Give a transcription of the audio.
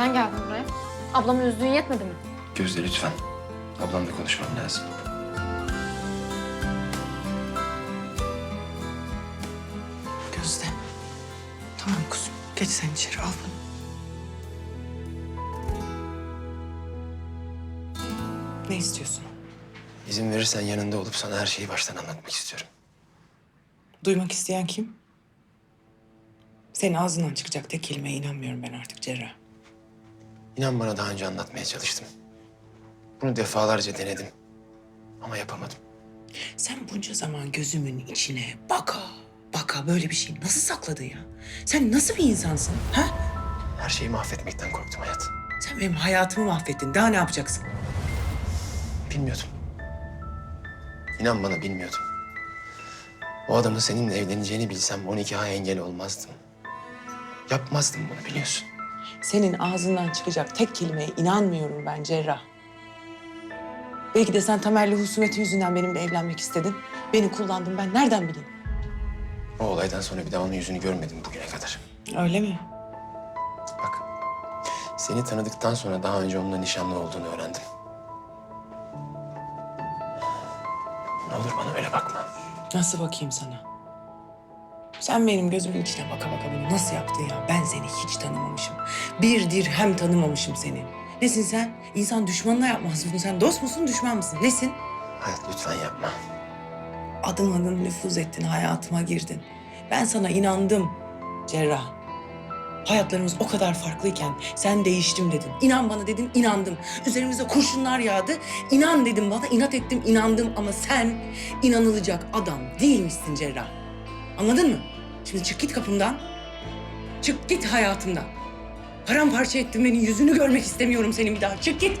Neden geldin buraya? Ablamı üzdüğün yetmedi mi? Gözde lütfen. Ablamla konuşmam lazım. Gözde. Tamam kuzum. Geç sen içeri al bunu. Ne istiyorsun? İzin verirsen yanında olup sana her şeyi baştan anlatmak istiyorum. Duymak isteyen kim? Senin ağzından çıkacak tek kelimeye inanmıyorum ben artık Cerrah. İnan bana daha önce anlatmaya çalıştım. Bunu defalarca denedim. Ama yapamadım. Sen bunca zaman gözümün içine baka baka böyle bir şey nasıl sakladın ya? Sen nasıl bir insansın? Ha? Her şeyi mahvetmekten korktum hayat. Sen benim hayatımı mahvettin. Daha ne yapacaksın? Bilmiyordum. İnan bana bilmiyordum. O adamın seninle evleneceğini bilsem 12 ay engel olmazdım. Yapmazdım bunu biliyorsun. Senin ağzından çıkacak tek kelimeye inanmıyorum ben Cerrah. Belki de sen Tamer'le husumeti yüzünden benimle evlenmek istedin. Beni kullandın ben nereden bileyim? O olaydan sonra bir daha onun yüzünü görmedim bugüne kadar. Öyle mi? Bak, seni tanıdıktan sonra daha önce onunla nişanlı olduğunu öğrendim. Ne olur bana öyle bakma. Nasıl bakayım sana? Sen benim gözümün içine baka baka bunu nasıl yaptın ya? Ben seni hiç tanımamışım. Bir dirhem tanımamışım seni. Nesin sen? İnsan düşmanına yapmaz bunu. Sen dost musun, düşman mısın? Nesin? Hayat lütfen yapma. Adım adım nüfuz ettin, hayatıma girdin. Ben sana inandım Cerrah. Hayatlarımız o kadar farklıyken sen değiştim dedin. İnan bana dedin, inandım. Üzerimize kurşunlar yağdı. İnan dedim bana, inat ettim, inandım. Ama sen inanılacak adam değilmişsin Cerrah. Anladın mı? Şimdi çık git kapımdan. Çık git hayatımdan. Paramparça ettin beni, yüzünü görmek istemiyorum senin bir daha. Çık git.